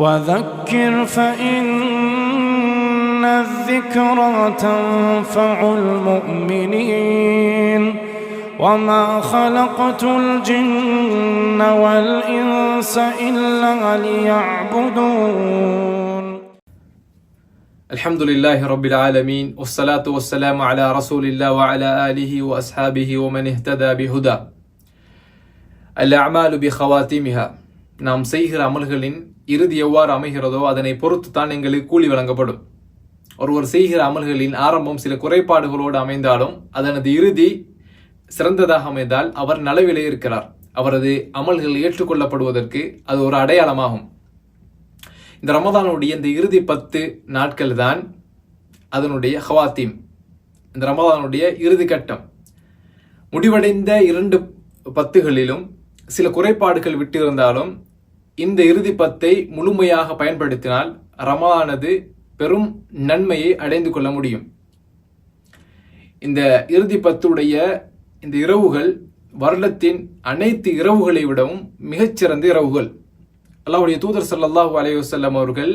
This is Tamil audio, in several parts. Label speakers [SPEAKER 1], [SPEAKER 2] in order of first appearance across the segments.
[SPEAKER 1] وذكر فإن الذكرى تنفع المؤمنين وما خلقت الجن والإنس إلا ليعبدون
[SPEAKER 2] الحمد لله رب العالمين والصلاة والسلام على رسول الله وعلى آله وأصحابه ومن اهتدى بهدى الأعمال بخواتيمها நாம் செய்கிற அமல்களின் இறுதி எவ்வாறு அமைகிறதோ அதனை பொறுத்துத்தான் எங்களுக்கு கூலி வழங்கப்படும். ஒருவர் செய்கிற அமல்களின் ஆரம்பம் சில குறைபாடுகளோடு அமைந்தாலும் அதனது இறுதி சிறந்ததாக அமைந்தால் அவர் நலவிலே இருக்கிறார். அவரது அமல்கள் ஏற்றுக்கொள்ளப்படுவதற்கு அது ஒரு அடையாளமாகும். இந்த ரமதானுடைய இந்த இறுதி பத்து நாட்கள் தான் அதனுடைய ஹவாத்தீம். இந்த ரமதானுடைய இறுதி கட்டம். முடிவடைந்த இரண்டு பத்துகளிலும் சில குறைபாடுகள் விட்டிருந்தாலும் இந்த இறுதி பத்தை முழுமையாக பயன்படுத்தினால் ரமலானது பெரும் நன்மையை அடைந்து கொள்ள முடியும். இந்த இறுதி பத்துடைய இந்த இரவுகள் வருடத்தின் அனைத்து இரவுகளை விடவும் மிகச்சிறந்த இரவுகள். அல்லாவுடைய தூதர் ஸல்லல்லாஹு அலையுசல்லம் அவர்கள்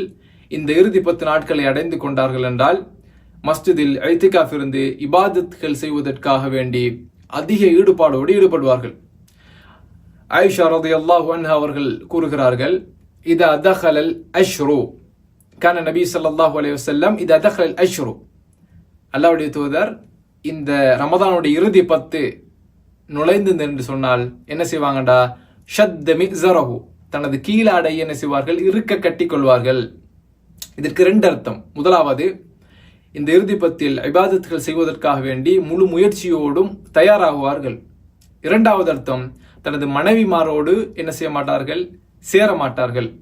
[SPEAKER 2] இந்த இறுதி பத்து நாட்களை அடைந்து கொண்டார்கள் என்றால் மஸ்ஜிதில் ஐத்திகாஃப் இருந்து இபாதத்துகள் செய்வதற்காக வேண்டி அதிக ஈடுபாடோடு ஈடுபடுவார்கள். ஐஷா ரலியல்லாஹு அன்ஹா அவர்கள் கூறுகிறார்கள் இது அதஹலல் அஷ்ரு. கான நபி ஸல்லல்லாஹு அலி வசல்லம் இது அதஹலல் அஷ்ரு. அல்லாவுடைய தூதர் இந்த ரமதானுடைய இறுதி பத்து நுழைந்து என்று சொன்னால் என்ன செய்வாங்கடா? ஷத்த மிஸரஹு தனது கீழாடை என்ன செய்வார்கள்? இருக்க கட்டி கொள்வார்கள். இதற்கு ரெண்டு அர்த்தம். முதலாவது இந்த இறுதி பத்தில் இபாதத்துகள் செய்வதற்காக வேண்டி முழு முயற்சியோடும் தயாராகுவார்கள். இரண்டாவது அர்த்தம் தனது மனைவிமாரோடு என்ன செய்ய மாட்டார்கள்? சேர மாட்டார்கள்.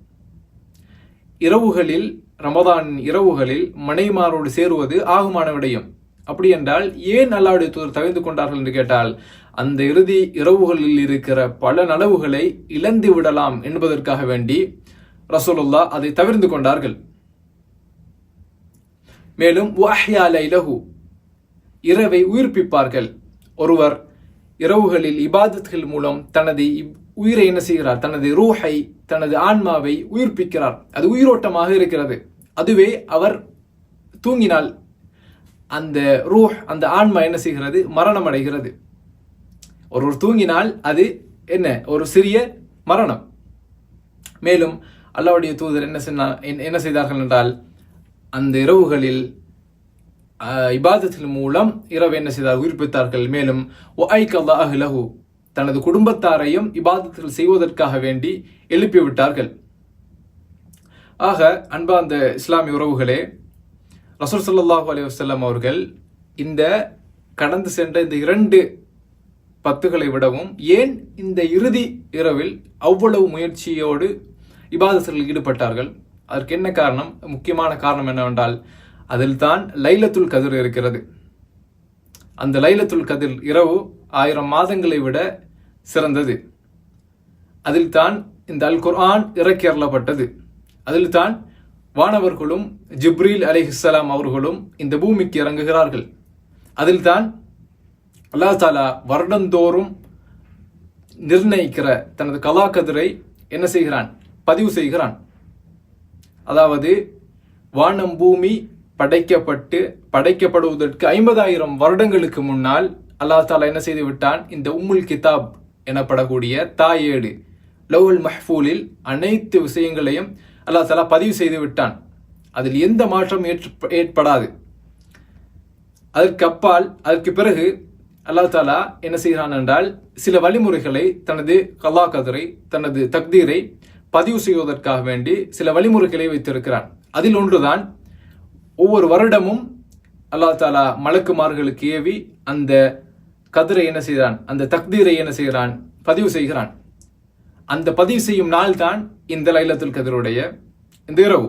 [SPEAKER 2] இரவுகளில் ரமதான் இரவுகளில் மனைவிமாரோடு சேருவது ஆகுமான விடயம். அப்படி என்றால் ஏன் அல்லாவுடைய தூதர் தவிர்த்து கொண்டார்கள் என்று கேட்டால் அந்த இறுதி இரவுகளில் இருக்கிற பல நனவுகளை இழந்து விடலாம் என்பதற்காக வேண்டி ரசூலுல்லா அதை தவிர்த்து கொண்டார்கள். மேலும் இரவை உயிர்ப்பிப்பார்கள். ஒருவர் இரவுகளில் இபாதத்கள் மூலம் தனது இப்- உயிரை என்ன செய்கிறார்? தனது ரூஹை தனது ஆன்மாவை உயிர்ப்பிக்கிறார். அது உயிரோட்டமாக இருக்கிறது. அதுவே அவர் தூங்கினால் அந்த ரூஹ் அந்த ஆன்மா என்ன செய்கிறது? மரணம் அடைகிறது ஒருவர் தூங்கினால் அது என்ன? ஒரு சிறிய மரணம். மேலும் அல்லாவுடைய தூதர் என்ன சொன்னா என்ன- என்ன செய்தார்கள் என்றால் அந்த இரவுகளில் இபாதத்தின் மூலம் இரவு என்ன செய்தார்? உயிர்ப்பித்தார்கள் மேலும் ஒஐக்கல்லாஹ் லஹு தனது குடும்பத்தாரையும் இபாதத்தில் செய்வதற்காக வேண்டி எழுப்பிவிட்டார்கள். ஆக அன்பா அன்பார்ந்த இஸ்லாமிய உறவுகளே ரசூல் சல்லாஹூ அலி வஸல்லம் அவர்கள் இந்த கடந்து சென்ற இந்த இரண்டு பத்துகளை விடவும் ஏன் இந்த இறுதி இரவில் அவ்வளவு முயற்சியோடு இபாதத்தில் ஈடுபட்டார்கள்? அதற்கு என்ன காரணம்? முக்கியமான காரணம் என்னவென்றால் அதில் தான் லைலத்துல் கதிர் இருக்கிறது. அந்த லைலத்துல் கதிர் இரவு ஆயிரம் மாதங்களை விட சிறந்தது. அதில் தான் இந்த அல் குர்ஆன் இறக்கி அதில் தான் வானவர்களும் ஜிப்ரீல் அலைஹிஸ்ஸலாம் அவர்களும் இந்த பூமிக்கு இறங்குகிறார்கள். அதில் தான் அல்லா தாலா வருடந்தோறும் நிர்ணயிக்கிற தனது கலா கதிரை என்ன செய்கிறான்? பதிவு செய்கிறான். அதாவது வானம் பூமி படைக்கப்பட்டு படைக்கப்படுவதற்கு ஐம்பதாயிரம் வருடங்களுக்கு முன்னால் அல்லாஹ் தாலா என்ன செய்து விட்டான்? இந்த உம்முல் கிதாப் எனப்படக்கூடிய தாயேடு லவுல் மஹ்பூலில் அனைத்து விஷயங்களையும் அல்லாஹ் தாலா பதிவு செய்து விட்டான். அதில் எந்த மாற்றம் ஏற்று ஏற்படாது. அதற்கு அப்பால் அதற்கு பிறகு அல்லாஹ் தாலா என்ன செய்கிறான் என்றால் சில வழிமுறைகளை தனது கலா கதரை தனது தக்தீரை பதிவு செய்வதற்காக வேண்டி சில வழிமுறைகளை வைத்திருக்கிறான். அதில் ஒன்றுதான் ஒவ்வொரு வருடமும் அல்லாஹ் தாலா மலக்குமார்களுக்கு ஏவி அந்த கதிரை என்ன செய்கிறான்? அந்த தக்தீரை என்ன செய்கிறான்? பதிவு செய்கிறான். அந்த பதிவு செய்யும் நாள் தான் இந்த லைலத்துல் கதிருடைய இந்த இரவு.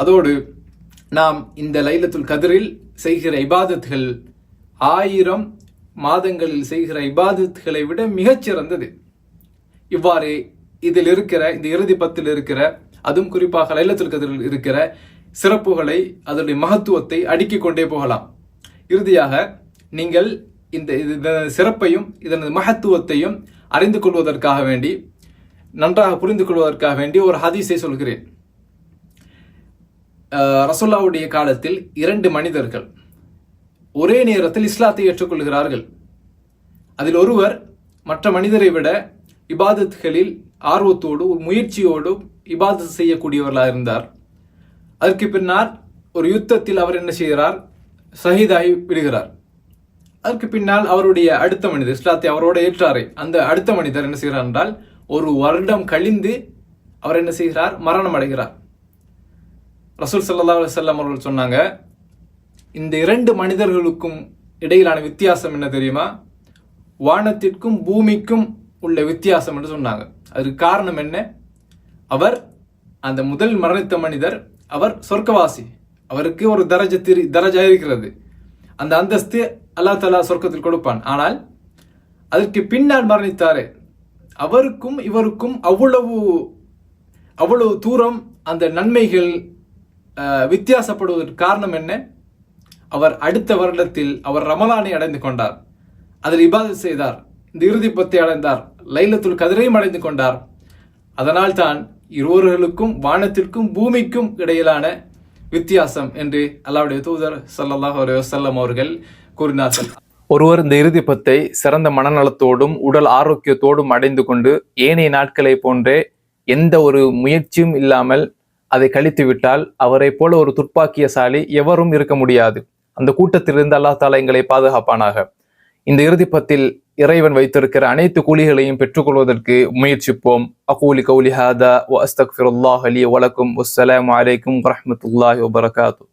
[SPEAKER 2] அதோடு நாம் இந்த லைலத்துல் கதிரில் செய்கிற இபாதத்துகள் ஆயிரம் மாதங்களில் செய்கிற இபாதத்துகளை விட மிகச்சிறந்தது. இவ்வாறு இதில் இருக்கிற இந்த இறுதி பத்தில் இருக்கிற அதுவும் குறிப்பாக லைலத்துல் கதிரில் இருக்கிற சிறப்புகளை அதனுடைய மகத்துவத்தை அடுக்கிக் கொண்டே போகலாம். இறுதியாக நீங்கள் இந்த இது- இதனது சிறப்பையும் இதனது மகத்துவத்தையும் அறிந்து கொள்வதற்காக வேண்டி நன்றாக புரிந்து கொள்வதற்காக வேண்டி ஒரு ஹதீஸை சொல்கிறேன். ரசோல்லாவுடைய காலத்தில் இரண்டு மனிதர்கள் ஒரே நேரத்தில் இஸ்லாத்தை ஏற்றுக்கொள்கிறார்கள். அதில் ஒருவர் மற்ற மனிதரை விட இபாதத்துகளில் ஆர்வத்தோடு ஒரு முயற்சியோடு இபாதத் செய்யக்கூடியவர்களாக இருந்தார் அதற்கு பின்னால் ஒரு யுத்தத்தில் அவர் என்ன செய்கிறார்? சஹிதாகி விடுகிறார். அதற்கு பின்னால் அவருடைய அடுத்த மனிதர் இஸ்லாத்தை அவரோட ஏற்றாரே. அந்த அடுத்த மனிதர் என்ன செய்கிறார் என்றால் ஒரு வருடம் கழிந்து அவர் என்ன செய்கிறார்? மரணம் அடைகிறார். ரசூல் சல்லா அலுவலம் அவர்கள் சொன்னாங்க இந்த இரண்டு மனிதர்களுக்கும் இடையிலான வித்தியாசம் என்ன தெரியுமா? வானத்திற்கும் பூமிக்கும் உள்ள வித்தியாசம் என்று சொன்னாங்க. அதுக்கு காரணம் என்ன? அவர் அந்த முதல் மரணித்த மனிதர் அவர் சொர்க்கவாசி. அவருக்கு ஒரு தரஜ திரு தரஜா இருக்கிறது. அந்த அந்தஸ்து அல்லாஹ் தலா சொர்க்கத்தில் கொடுப்பான். ஆனால் அதற்கு பின்னால் மரணித்தாரே. அவருக்கும் இவருக்கும் அவ்வளவு அவ்வளவு தூரம் அந்த நன்மைகள் வித்தியாசப்படுவதற்கு காரணம் என்ன? அவர் அடுத்த வருடத்தில் அவர் ரமலானை அடைந்து கொண்டார். அதில் இபாதத் செய்தார். இந்த இறுதி பத்தை அடைந்தார். லைலத்துல் கதிரையும் அடைந்து கொண்டார். அதனால் தான் இருவர்களுக்கும் வானத்திற்கும் பூமிக்கும் இடையிலான வித்தியாசம் என்று அல்லாவுடைய தூதர் சல்லாஹ் அலைஹி அவர்கள் கூறினார்கள்.
[SPEAKER 3] ஒருவர் இந்த இறுதி பத்தை சிறந்த மனநலத்தோடும் உடல் ஆரோக்கியத்தோடும் அடைந்து கொண்டு ஏனைய நாட்களை போன்றே எந்த ஒரு முயற்சியும் இல்லாமல் அதை கழித்து விட்டால் அவரை போல ஒரு துப்பாக்கியசாலி எவரும் இருக்க முடியாது. அந்த கூட்டத்திலிருந்து அல்லா தாலா எங்களை பாதுகாப்பானாக. இந்த இறுதி பத்தில் இறைவன் வைத்திருக்கிற அனைத்து கூலிகளையும் பெற்றுக்கொள்வதற்கு முயற்சிப்போம். அகூலி கௌலி ஹாதா வ அஸ்தக்ஃபிருல்லாஹ் அலி வலக்கும். வஸ்ஸலாம் அலைக்கும் வரமத்துல்லாஹி வபரகாத்து